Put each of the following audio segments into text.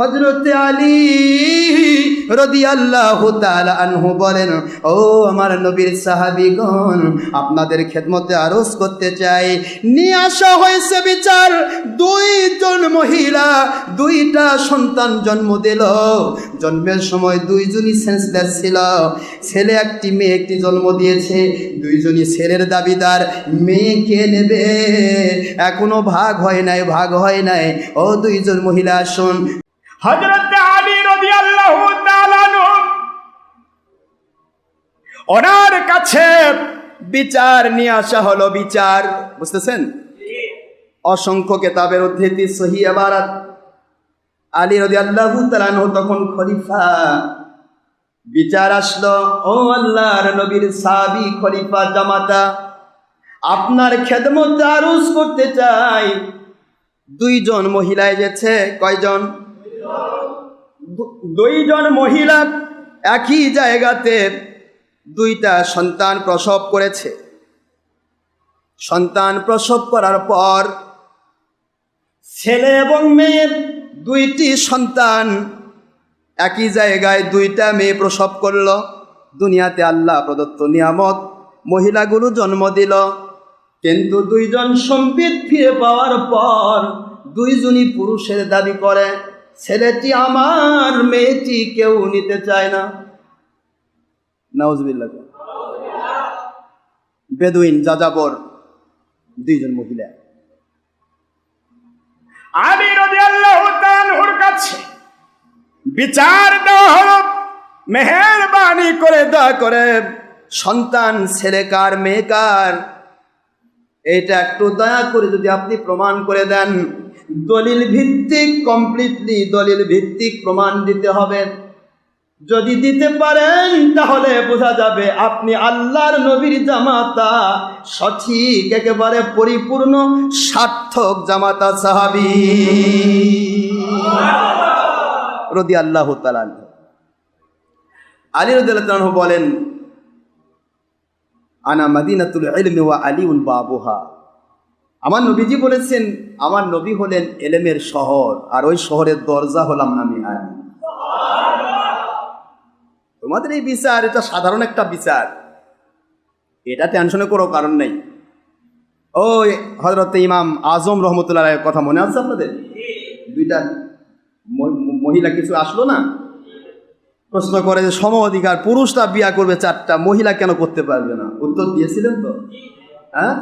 হজরত আলী রদিয়াল্লাহু তাআলা আনহু বলেন, ও আমার নবীর সাহাবীগণ, আপনাদের খেদমতে আরজ করতে চাই। নিয়ে আসা হয়েছে বিচার। দুইজন মহিলা, দুইটা সন্তান জন্ম দিল। জন্মের সময় দুইজনই সেন্সলেস ছিল। ছেলে একটি, মেয়ে একটি জন্ম দিয়েছে। দুইজনই ছেলের দাবিদার। মেয়ে কে নেবে? এখনও ভাগ হয় নাই, ভাগ হয় নাই। ও দুইজন মহিলা, আসুন। ওনার কাছে বিচার নিয়ে আসা হলো, বিচার, বুঝতেছেন? অসংখ্য কেতাবের উদ্ধৃতি, সহি আবারাত। আলী রদি আল্লাহ তখন খলিফা। বিচার আসলো, ও আল্লাহর নবীর সাবি খলিফা, জামাতা, আপনার খেদমত আরুজ করতে চাই। দুইজন মহিলা এসেছে, কয়জন? দুইজন মহিলা একই জায়গাতে দুইটা সন্তান প্রসব করেছে। সন্তান প্রসব করার পর ছেলে এবং মেয়ের দুইটি সন্তান একই জায়গায় দুইটা মেয়ে প্রসব করল। দুনিয়াতে আল্লাহ প্রদত্ত নিয়ামত মহিলাগুলো জন্ম দিল। কিন্তু দুইজন সম্বিত ফিরে পাওয়ার পর দুইজনই পুরুষের দাবি করে। ছেলেটি আমার, মেয়েটি কেউ নিতে চায় না। নাউজবিল্লাহ। বেদুইন, যাযাবর, দুইজন মহিলা। আলী রাদিয়াল্লাহু তাআলা আনহুর কাছে বিচার দেওয়া হলো, মেহরবানি করে দয়া করে, সন্তান, ছেলে কার, মেয়ে কার, এটা একটু দয়া করে যদি আপনি প্রমাণ করে দেন। দলিল ভিত্তিক কমপ্লিটলি দলিল ভিত্তিক প্রমাণ দিতে হবে। যদি দিতে পারেন, তাহলে বোঝা যাবে আপনি আল্লাহর নবীর জামাতা, সঠিক, একেবারে পরিপূর্ণ, সার্থক জামাতা সাহাবি। রদি আল্লাহ আলী রদুল্লাহ বলেন, আনা মাদিনাতুল ইলমি ওয়া আলিউন বাবুহা। আমার নবীজি বলেছেন, আমার নবী হলেন এলেমের শহর, আর ওই শহরের দরজা হলাম আমি আলী তোমাদের এই বিচার, এটা সাধারণ একটা বিচার। এটা টেনশনে করো কারণ নেই। ওই হজরত ইমাম আজম রহমতুল্লাহ কথা মনে আছে আপনাদের? দুইটা মহিলা কিছু আসলো না? প্রশ্ন করে যে সম অধিকার, পুরুষরা বিয়া করবে চারটা, মহিলা কেন করতে পারবে না? উত্তর দিয়েছিলেন তো? হ্যাঁ?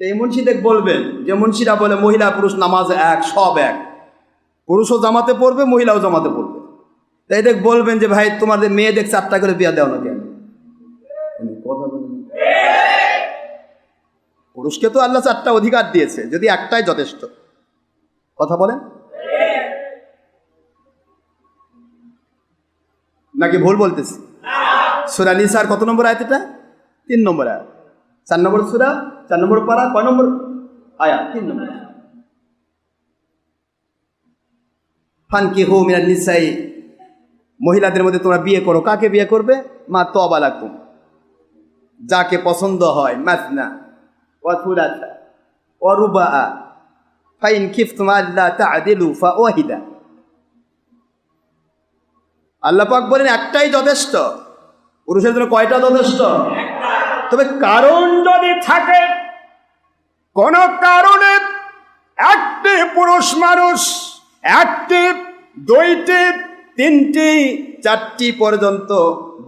এই মুন্সিদেক বলবেন যে মুন্সিরা বলে মহিলা পুরুষ নামাজ এক, সব এক। পুরুষও জামাতে পড়বে, মহিলাও জামাতে পড়বে। তাই দেখ বলবেন যে ভাই, তোমাদের মেয়েদের চারটা করে বিয়া দেও না কেন কথা পুরুষকে তো আল্লাহ চারটা অধিকার দিয়েছে, যদি একটাই যথেষ্ট। কথা বলেন? নাকি ভুল বলতেছি? সুরা নিসার কত নম্বর আয়াত এটা? তিন নম্বর আয়াত। চার নম্বর সুরা, চার নম্বর পারা, কয় নম্বর আয়া? তিন নম্বর। ফানকি হো মিনার নিসাই। মহিলাদের মধ্যে তোমরা বিয়ে করো। কাকে বিয়ে করবে? মা তবালাকুম যাকে পছন্দ হয়, মাসনা। ওয়াথুরাতা ওয়ারুবা ফাইন খিফতুম আল্লাহ তাআদিলু ফাওয়াহিদা। আল্লাহ পাক বলেন, একটাই যথেষ্ট। পুরুষের জন্য কয়টা যথেষ্ট? তবে কারণ যদি থাকে, কোন কারণে একটি পুরুষ মানুষ একটি, দুইটি, তিনটি, চারটি পর্যন্ত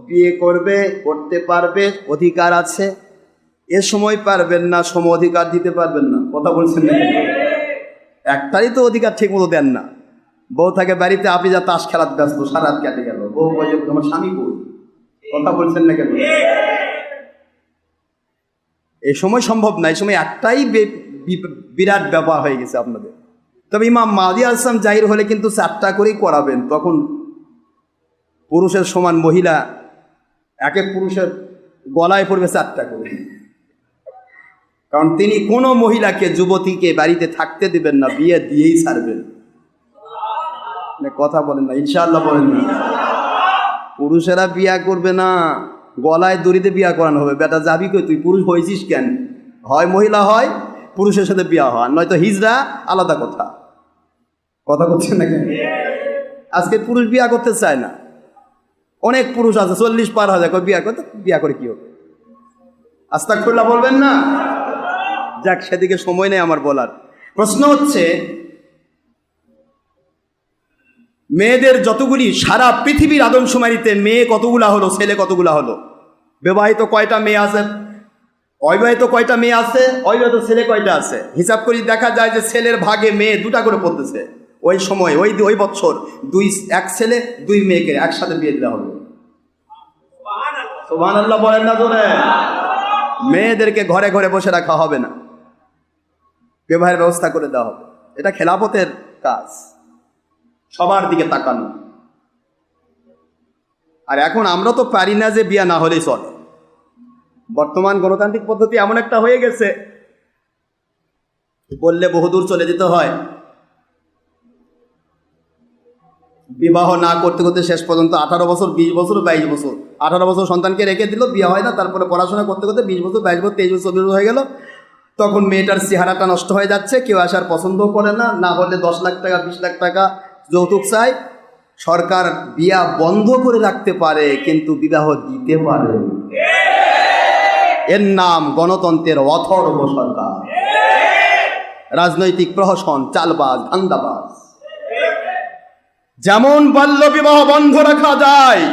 বিয়ে করবে, করতে পারবে, অধিকার আছে? এ সময় পারবেন না, সম অধিকার দিতে পারবেন না। কথা বলছেন? একটারই তো অধিকার ঠিক মতো দেন না। বউ থাকে বাড়িতে, আপনি যা তাস খেলাতে ব্যস্ত সারা রাত কেটে গেল। বউ যে তোমার স্বামী কই? কথা বলছেন না কেন এই সময় সম্ভব না এই সময় একটাই বিরাট ব্যাপার হয়ে গেছে আপনাদের। তবে ইমাম মাদি আসলাম জাহির হলে কিন্তু চারটা করেই করাবেন। তখন পুরুষের সমান মহিলা এক এক পুরুষের গলায় পড়বে চারটা করে। কারণ তিনি কোনো মহিলাকে যুবতীকে বাড়িতে থাকতে দেবেন না বিয়ে দিয়েই ছাড়বেন। না, কথা বলেন না ইনশাল্লাহ বলেন না। পুরুষেরা বিয়া করবে না। গলায় দড়িতে বিয়া করানো হবে। বেটা, যাবি কই? তুই পুরুষ হয়েছিস কেন? হয় মহিলা হয়, পুরুষের সাথে বিয়া হয়। নয়তো হিজড়া, আলাদা কথা। কথা বলছেন না কেন আজকে পুরুষ বিয়া করতে চায় না। অনেক পুরুষ আছে, চল্লিশ পার হাজার। করে বিয়া করতে বিয়া করে কি হবে? আস্তাকুল্লাহ বলবেন না? যাক, সেদিকে সময় নেই আমার বলার। প্রশ্ন হচ্ছে মেয়েদের যতগুলি সারা পৃথিবীর আদমশুমারিতে মেয়ে কতগুলা হলো, ছেলে কতগুলা হলো? বিবাহিত কয়টা মেয়ে আছে? অবিবাহিত কয়টা মেয়ে আছে? অবিবাহিত ছেলে কয়টা আছে? হিসাব করি দেখা যায় যে ছেলের ভাগে মেয়ে দুটা করে পড়তেছে। ওই সময়, ওই ওই বছর দুই এক ছেলে, দুই মেয়েকে একসাথে বিয়ে দেওয়া হবে। বলেন না মেয়েদেরকে ঘরে ঘরে বসে রাখা হবে না। বিবাহের ব্যবস্থা করে দেওয়া হবে। এটা খেলাফতের কাজ। সবার দিকে তাকানো। আর এখন আমরা তো পারি না যে বিয়া না হলেই চলে। বর্তমান গণতান্ত্রিক পদ্ধতি এমন একটা হয়ে গেছে, বললে বহুদূর চলে যেতে হয়। বিবাহ না করতে করতে শেষ পর্যন্ত আঠারো বছর, বিশ বছর, বাইশ বছর। আঠারো বছর সন্তানকে রেখে দিল, বিয়ে হয় না, তারপরে পড়াশোনা করতে করতে বিশ বছর, বাইশ বছর, তেইশ বছর চব্বিশ হয়ে গেল। তখন মেয়েটার চেহারাটা নষ্ট হয়ে যাচ্ছে, কেউ আসার পছন্দও করে না না হলে দশ লাখ টাকা, বিশ লাখ টাকা যৌতুক চাই, সরকার বিয়া বন্ধ করে রাখতে পারে, কিন্তু বিবাহ দিতে পারে এর নাম গণতন্ত্রের অথর্ব সরকার। রাজনৈতিক প্রহসন, চালবাজ, ধান্দাবাজ। যেমন বাল্য বিবাহ বন্ধ রাখা যায়,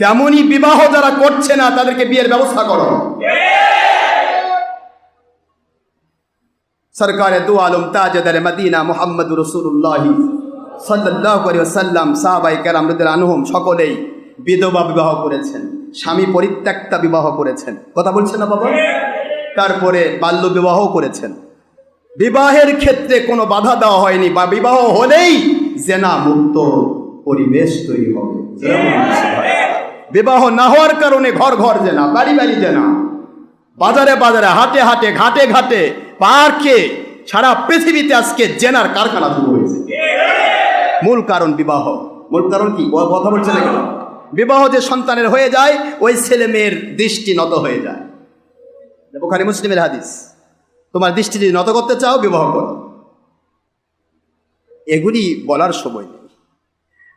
তেমনি বিবাহ যারা করছে না, তাদেরকে বিয়ের ব্যবস্থা করো। সরকারে দু আলম তাজদার মদিনা মোহাম্মদ রসুল্লাহ সাল্লাহ সাল্লাম সাহাবাই কেরাম রদের আনহুম সকলেই বিধবা বিবাহ করেছেন, স্বামী পরিত্যক্তা বিবাহ করেছেন। কথা বলছেন না বাবা? তারপরে বাল্য বিবাহ করেছেন। বিবাহের ক্ষেত্রে কোনো বাধা দেওয়া হয়নি, বা বিবাহ হলেই জেনা মুক্ত পরিবেশ তৈরি হবে। বিবাহ না হওয়ার কারণে ঘর ঘর জেনা, বাড়ি বাড়ি জেনা। বাজারে বাজারে, হাটে হাটে, ঘাটে ঘাটে, পার্কে, সারা পৃথিবীতে আজকে জেনার কারখানা শুরু হয়েছে। মূল কারণ বিবাহ। মূল কারণ কি? কথা বলছে না কেন বিবাহ যে সন্তানের হয়ে যায়, ওই ছেলে মেয়ের দৃষ্টি নত হয়ে যায়। ওখানে মুসলিমের হাদিস। তোমার দৃষ্টি যদি নত করতে চাও, বিবাহ করো। এগুলি বলার সময় নেই।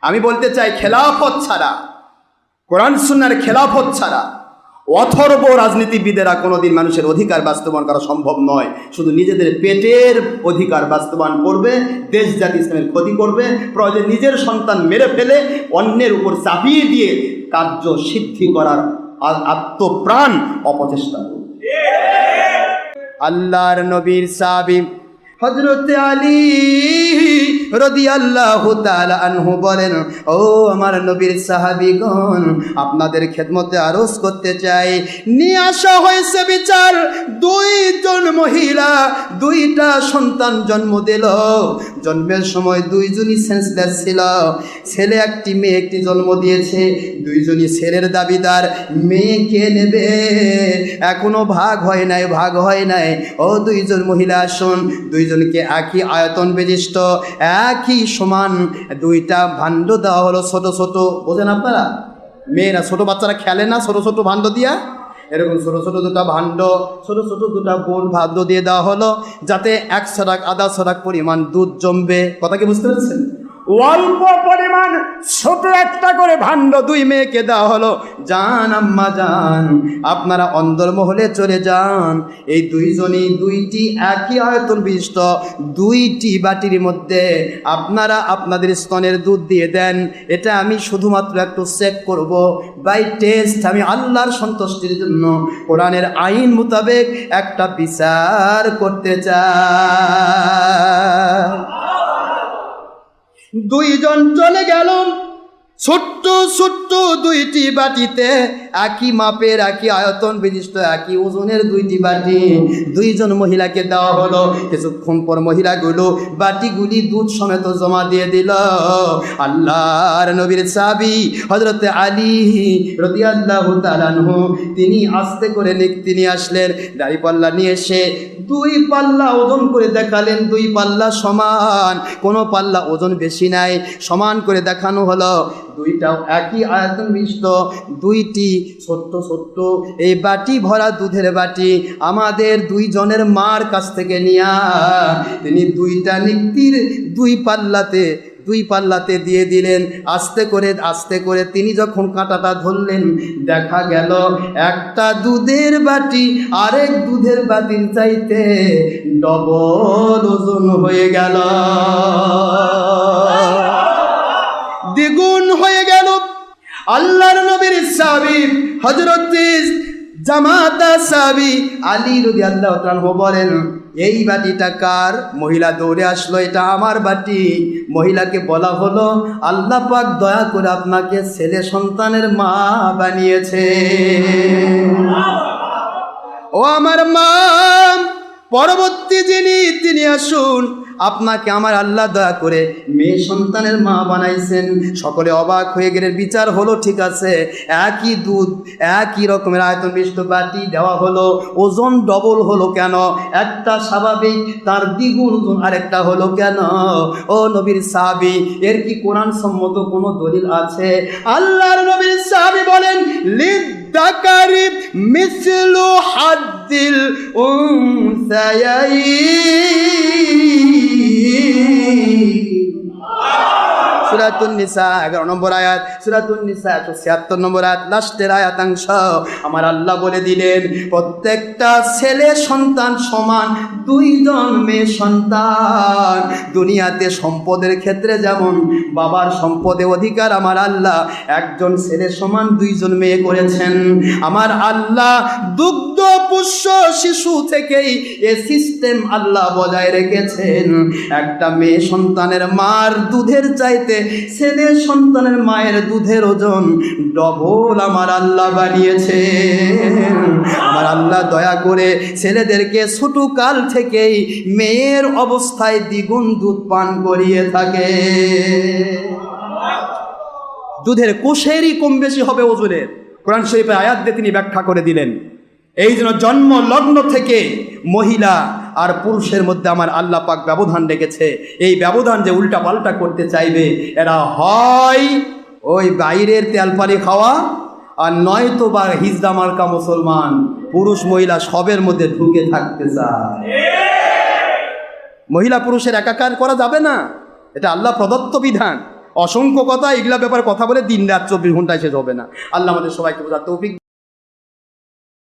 আমি বলতে চাই, খেলাফত ছাড়া, কোরআন সুন্নার খেলাফত ছাড়া অথর্ব রাজনীতিবিদেরা কোনোদিন মানুষের অধিকার বাস্তবায়ন করা সম্ভব নয়। শুধু নিজেদের পেটের অধিকার বাস্তবায়ন করবে, দেশ জাতি ইসলামের ক্ষতি করবে, প্রয়োজন নিজের সন্তান মেরে ফেলে, অন্যের উপর চাপিয়ে দিয়ে কার্য সিদ্ধি করার আত্মপ্রাণ অপচেষ্টা আল্লাহর নবীর সাবি হজরত আলী রদি আল্লাহ আনহু বলেন, ও আমার নবীর সাহাবিগণ, আপনাদের খেদমতে আরজ করতে চাই। নিয়ে আসা হয়েছে বিচার। দুইজন মহিলা, দুইটা সন্তান জন্ম দিল। জন্মের সময় দুইজনই সেন্সলেস ছিল। ছেলে একটি, মেয়ে একটি জন্ম দিয়েছে। দুইজনই ছেলের দাবিদার। মেয়ে কে নেবে? এখনও ভাগ হয় নাই, ভাগ হয় নাই। ও দুইজন মহিলা, আসুন। দুইজনকে একই আয়তন বিশিষ্ট। একই সমান দুইটা ভাণ্ড দেওয়া হলো ছোট ছোট, বোঝেন আপনারা? মেয়েরা ছোট, বাচ্চারা খেলে না, ছোট ছোট ভাণ্ড দিয়া? এরকম ছোট ছোট দুটো ভাণ্ড, ছোট ছোট দুটো গোল ভাণ্ড দিয়ে দেওয়া হলো, যাতে এক ছড়াক, আধা ছড়াক পরিমাণ দুধ জমবে। কথা কি বুঝতে পেরেছেন? অল্প পরিমাণ, ছোট একটা করে ভাণ্ড দুই মেয়েকে দেওয়া হলো। যান আম্মা যান আপনারা অন্দরমহলে চলে যান। এই দুইজনই দুইটি একই আয়তন বিশিষ্ট, দুইটি বাটির মধ্যে আপনারা আপনাদের স্তনের দুধ দিয়ে দেন। এটা আমি শুধুমাত্র একটু চেক করব। বাই টেস্ট আমি আল্লাহর সন্তুষ্টির জন্য কোরআনের আইন মোতাবেক একটা বিচার করতে চাই। দুইজন চলে গেল। ছোট্ট ছোট্ট দুইটি বাটিতে একই মাপের, একই আয়তন বিশিষ্ট, একই ওজনের দুইটি বাটি। দুইজন মহিলাকে দেওয়া হলো। কিছুক্ষণ পর মহিলাগুলো বাটিগুলি দুধ সমেত জমা দিয়ে দিল। আল্লাহর নবীর সাবি হজরত আলী রদি আল্লাহ তিনি আস্তে করে তিনি আসলেন। দাড়ি পাল্লা নিয়ে এসে দুই পাল্লা ওজন করে দেখালেন। দুই পাল্লা সমান। কোনো পাল্লা ওজন বেশি নাই। সমান করে দেখানো হলো। দুইটাও একই আয়তন বিশিষ্ট দুইটি সত্য সত্য। এই বাটি ভরা দুধের বাটি আমাদের দুইজনের মার কাছ থেকে নিয়া তিনি দুইটা নিক্তির দুই পাল্লাতে দুই পাল্লাতে দিয়ে দিলেন। আস্তে করে আস্তে করে তিনি যখন কাঁটাটা ধরলেন দেখা গেল একটা দুধের বাটি আরেক দুধের বাটির চাইতে ডবল ওজন হয়ে গেল। দ্বিগুণ হয়ে গেল। আল্লাহর নবীর সাবি হজরত জামাতা সাবি আলী রবি আল্লাহ বলেন, এই বাটিটা কার? মহিলা দৌড়ে আসলো, এটা আমার বাটি। মহিলাকে বলা হলো, আল্লাহ পাক দয়া করে আপনাকে ছেলে সন্তানের মা বানিয়েছে। ও আমার মা পরবর্তী যিনি তিনি আসুন, আপনাকে আমার আল্লাহ দয়া করে মেয়ে সন্তানের মা বানাইছেন। সকলে অবাক হয়ে গেলে বিচার হলো, ঠিক আছে, একই দুধ, একই রকমের আয়তন বিশিষ্ট বাটি দেওয়া হলো, ওজন ডবল হলো কেন? একটা স্বাভাবিক, তার দ্বিগুণ ওজন আরেকটা হলো কেন? ও নবীর সাহাবি, এর কি কোরআন সম্মত কোনো দলিল আছে? আল্লাহর নবীর সাহাবি বলেন লিদ্দাকারি মিসলু হাদ্দিল উনসায়াইন সুরাতুন নিসা এগারো নম্বর আয়াত সুরাতুন নিসা একশো ছিয়াত্তর নম্বর আয়াত, লাস্টের আয়াতাংশ। আমার আল্লাহ বলে দিলেন, প্রত্যেকটা ছেলে সন্তান সমান, দুইজন মেয়ে সন্তান। দুনিয়াতে সম্পদের ক্ষেত্রে যেমন বাবার সম্পদে অধিকার, আমার আল্লাহ একজন ছেলে সমান, দুইজন মেয়ে করেছেন। আমার আল্লাহ দুগ্ধ পুষ্য শিশু থেকেই এ সিস্টেম আল্লাহ বজায় রেখেছেন। একটা মেয়ে সন্তানের মার দুধের চাইতে ছেলে সন্তানের মায়ের দুধের ওজন ডবল আমার আল্লাহ বানিয়েছে। আমার আল্লাহ দয়া করে ছেলেদেরকে ছোট কাল থেকেই মেয়ের অবস্থায় দ্বিগুণ দুধ পান করিয়ে থাকে। দুধের কোষেরই কম বেশি হবে ওজনের। কোরআন শরীফের আয়াত দিয়ে তিনি ব্যাখ্যা করে দিলেন। এই জন্য জন্ম লগ্ন থেকে মহিলা আর পুরুষের মধ্যে আমার আল্লাহ পাক ব্যবধান রেখেছে। এই ব্যবধান যে উল্টা পাল্টা করতে চাইবে, এরা হয় ওই বাইরের তেলপানি খাওয়া আর নয়তো বা হিজড়া মার্কা মুসলমান, পুরুষ মহিলা সবের মধ্যে ঢুকে থাকতে চায়। মহিলা পুরুষের একাকার করা যাবে না। এটা আল্লাহ প্রদত্ত বিধান। অসংখ্য কথা, এগুলা ব্যাপারে কথা বলে দিন রাত চব্বিশ ঘন্টায় শেষ হবে না। আল্লাহ আমাদের সবাইকে বোঝার তৌফিক